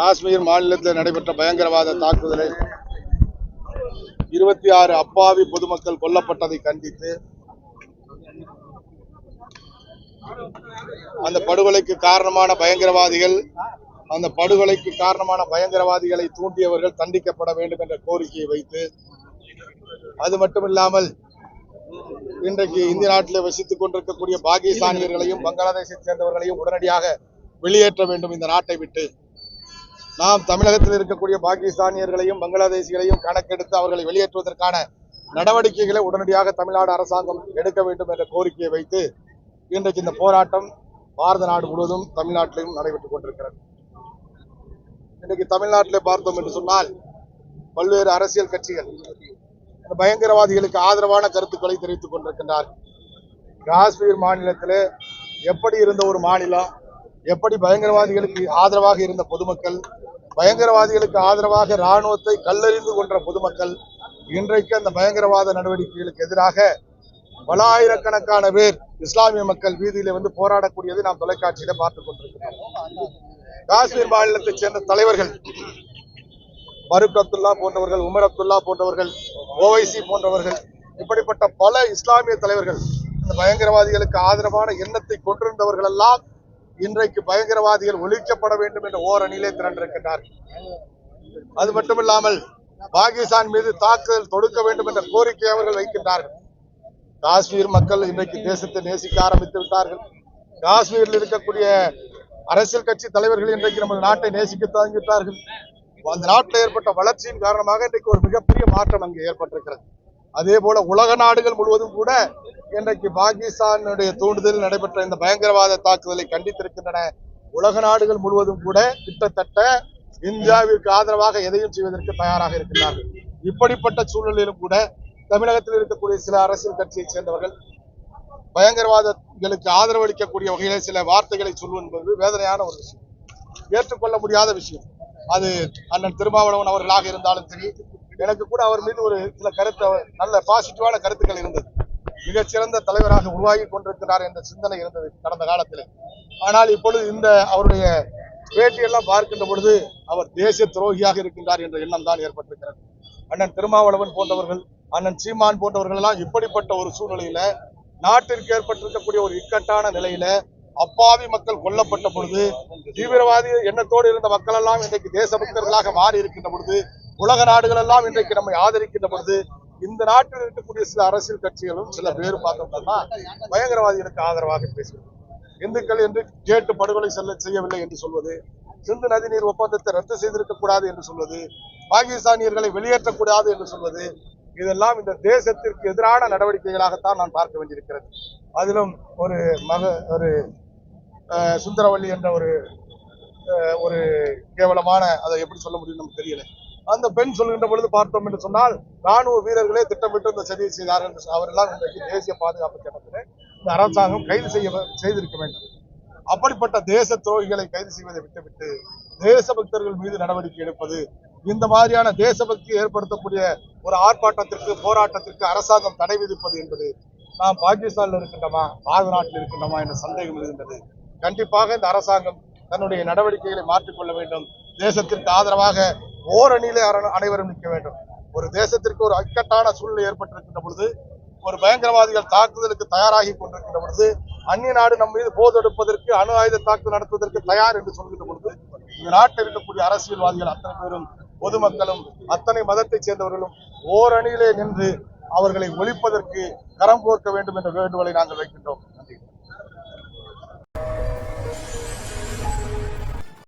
காஷ்மீர் மாநிலத்தில் நடைபெற்ற பயங்கரவாத தாக்குதலை இருபத்தி ஆறு அப்பாவி பொதுமக்கள் கொல்லப்பட்டதை கண்டித்து அந்த படுகொலைக்கு காரணமான பயங்கரவாதிகள் அந்த படுகொலைக்கு காரணமான பயங்கரவாதிகளை தூண்டியவர்கள் தண்டிக்கப்பட வேண்டும் என்ற கோரிக்கையை வைத்து அது மட்டுமில்லாமல் இன்றைக்கு இந்திய நாட்டில் வசித்துக் கொண்டிருக்கக்கூடிய பாகிஸ்தானியர்களையும் பங்களாதேஷை சேர்ந்தவர்களையும் உடனடியாக வெளியேற்ற வேண்டும் இந்த நாட்டை விட்டு. நாம் தமிழகத்தில் இருக்கக்கூடிய பாகிஸ்தானியர்களையும் பங்களாதேசிகளையும் கணக்கெடுத்து அவர்களை வெளியேற்றுவதற்கான நடவடிக்கைகளை உடனடியாக தமிழ்நாடு அரசாங்கம் எடுக்க வேண்டும் என்ற கோரிக்கையை வைத்து இன்றைக்கு இந்த போராட்டம் பாரத நாடு முழுவதும் தமிழ்நாட்டிலும் நடைபெற்றுக் கொண்டிருக்கிறது. இன்றைக்கு தமிழ்நாட்டிலே பார்த்தோம் என்று சொன்னால் பல்வேறு அரசியல் கட்சிகள் பயங்கரவாதிகளுக்கு ஆதரவான கருத்துக்களை தெரிவித்துக் கொண்டிருக்கின்றார் காஷ்மீர் மாநிலத்திலே எப்படி இருந்த ஒரு மாநிலம் எப்படி பயங்கரவாதிகளுக்கு ஆதரவாக இருந்த பொதுமக்கள் பயங்கரவாதிகளுக்கு ஆதரவாக ராணுவத்தை கல்லறிந்து கொன்ற பொதுமக்கள் இன்றைக்கு அந்த பயங்கரவாத நடவடிக்கைகளுக்கு எதிராக பல ஆயிரக்கணக்கான பேர் இஸ்லாமிய மக்கள் வீதியில வந்து போராடக்கூடியதை நாம் தொலைக்காட்சியில பார்த்துக் கொண்டிருக்கிறோம். காஷ்மீர் மாநிலத்தைச் சேர்ந்த தலைவர்கள் பருக் அப்துல்லா போன்றவர்கள் உமர் அப்துல்லா போன்றவர்கள் ஓவைசி போன்றவர்கள் இப்படிப்பட்ட பல இஸ்லாமிய தலைவர்கள் இந்த பயங்கரவாதிகளுக்கு ஆதரவான எண்ணத்தை கொண்டிருந்தவர்கள் எல்லாம் இன்றைக்கு பயங்கரவாதிகள் ஒழிக்கப்பட வேண்டும் என்ற ஓரணியிலே திரண்டிருக்கின்றார்கள் அது மட்டுமில்லாமல் பாகிஸ்தான் மீது தாக்குதல் தொடுக்க வேண்டும் என்ற கோரிக்கை அவர்கள் வைக்கின்றார்கள். காஷ்மீர் மக்கள் இன்றைக்கு தேசத்தை நேசிக்க ஆரம்பித்து விட்டார்கள். காஷ்மீரில் இருக்கக்கூடிய அரசியல் கட்சி தலைவர்கள் இன்றைக்கு நமது நாட்டை நேசிக்க தொடங்கிவிட்டார்கள். அந்த நாட்டில் ஏற்பட்ட வளர்ச்சியின் காரணமாக இன்றைக்கு ஒரு மிகப்பெரிய மாற்றம் அங்கு ஏற்பட்டிருக்கிறது. அதே போல உலக நாடுகள் முழுவதும் கூட இன்றைக்கு பாகிஸ்தானுடைய தூண்டுதலில் நடைபெற்ற இந்த பயங்கரவாத தாக்குதலை கண்டித்திருக்கின்றன. உலக நாடுகள் முழுவதும் கூட கிட்டத்தட்ட இந்தியாவிற்கு ஆதரவாக எதையும் செய்வதற்கு தயாராக இருக்கின்றார்கள். இப்படிப்பட்ட சூழ்நிலையிலும் கூட தமிழகத்தில் இருக்கக்கூடிய சில அரசியல் கட்சியைச் சேர்ந்தவர்கள் பயங்கரவாதங்களுக்கு ஆதரவு அளிக்கக்கூடிய வகையில சில வார்த்தைகளை சொல்வது என்பது வேதனையான ஒரு விஷயம். ஏற்றுக்கொள்ள முடியாத விஷயம். அது அண்ணன் திருமாவளவன் அவர்களாக இருந்தாலும் சரி எனக்கு கூட அவர் மீது ஒரு சில கருத்து நல்ல பாசிட்டிவான கருத்துக்கள் இருந்தது. மிகச்சிறந்த தலைவராக உருவாகி கொண்டிருக்கிறார் என்ற சிந்தனை இருந்தது கடந்த காலத்தில். ஆனால் இப்பொழுது இந்த அவருடைய பேட்டியெல்லாம் பார்க்கின்ற பொழுது அவர் தேசிய துரோகியாக இருக்கின்றார் என்ற எண்ணம் தான் ஏற்பட்டிருக்கிறது. அண்ணன் திருமாவளவன் போன்றவர்கள் அண்ணன் சீமான் போன்றவர்கள் எல்லாம் இப்படிப்பட்ட ஒரு சூழ்நிலையில நாட்டிற்கு ஏற்பட்டிருக்கக்கூடிய ஒரு இக்கட்டான நிலையில அப்பாவி மக்கள் கொல்லப்பட்ட பொழுது தீவிரவாதி எண்ணத்தோடு இருந்த மக்கள் எல்லாம் இன்றைக்கு தேசபக்தர்களாக மாறி இருக்கின்ற பொழுது உலக நாடுகள் எல்லாம் இன்றைக்கு நம்மை ஆதரிக்கின்ற பொழுது இந்த நாட்டில் இருக்கக்கூடிய சில அரசியல் கட்சிகளும் சில பேர் பார்த்தோம்னா பயங்கரவாதிகளுக்கு ஆதரவாக பேசுவது இந்துக்கள் என்று கேட்டு படுகொலை செல்ல செய்யவில்லை என்று சொல்வது சிந்து நதிநீர் ஒப்பந்தத்தை ரத்து செய்திருக்க கூடாது என்று சொல்வது பாகிஸ்தானியர்களை வெளியேற்றக்கூடாது என்று சொல்வது இதெல்லாம் இந்த தேசத்திற்கு எதிரான நடவடிக்கைகளாகத்தான் நான் பார்க்க வேண்டியிருக்கிறது. அதிலும் ஒரு மக ஒரு அஹ், சுந்தரவல்லி என்ற ஒரு அஹ், ஒரு கேவலமான அதை எப்படி சொல்ல முடியும் நமக்கு தெரியல. அந்த பெண் சொல்கின்ற பொழுது பார்த்தோம் என்று சொன்னால் ராணுவ வீரர்களே திட்டமிட்டு இந்த சதியை செய்தார்கள் என்று அவரெல்லாம் இன்றைக்கு தேசிய பாதுகாப்பு சட்டத்திலே இந்த அரசாங்கம் கைது செய்ய செய்திருக்க வேண்டும். அப்படிப்பட்ட தேச துரோகிகளை கைது செய்வதை விட்டுவிட்டு தேசபக்தர்கள் மீது நடவடிக்கை எடுப்பது இந்த மாதிரியான தேசபக்தி ஏற்படுத்தக்கூடிய ஒரு ஆர்ப்பாட்டத்திற்கு போராட்டத்திற்கு அரசாங்கம் தடை விதிப்பது என்பது நாம் பாகிஸ்தானில் இருக்கின்றோமா பாரத நாட்டில் இருக்கின்றோமா என்ற சந்தேகம் இருக்கின்றது கண்டிப்பாக இந்த அரசாங்கம் தன்னுடைய நடவடிக்கைகளை மாற்றிக்கொள்ள வேண்டும். தேசத்திற்கு ஆதரவாக ஓரணியிலே அனைவரும் நிற்க வேண்டும். ஒரு தேசத்திற்கு ஒரு அக்கட்டான சூழ்நிலை ஏற்பட்டிருக்கின்ற பொழுது ஒரு பயங்கரவாதிகள் தாக்குதலுக்கு தயாராகி கொண்டிருக்கின்ற பொழுது அந்நிய நாடு நம் மீது போதெடுப்பதற்கு அணு ஆயுத தாக்குதல் நடத்துவதற்கு தயார் என்று சொல்கின்ற பொழுது இந்த நாட்டில் இருக்கக்கூடிய அரசியல்வாதிகள் அத்தனை பேரும் பொதுமக்களும் அத்தனை மதத்தைச் சேர்ந்தவர்களும் ஓரணியிலே நின்று அவர்களை ஒழிப்பதற்கு கரம் கோர்க்க வேண்டும் என்ற வேண்டுகோளை நாங்கள் வைக்கின்றோம்.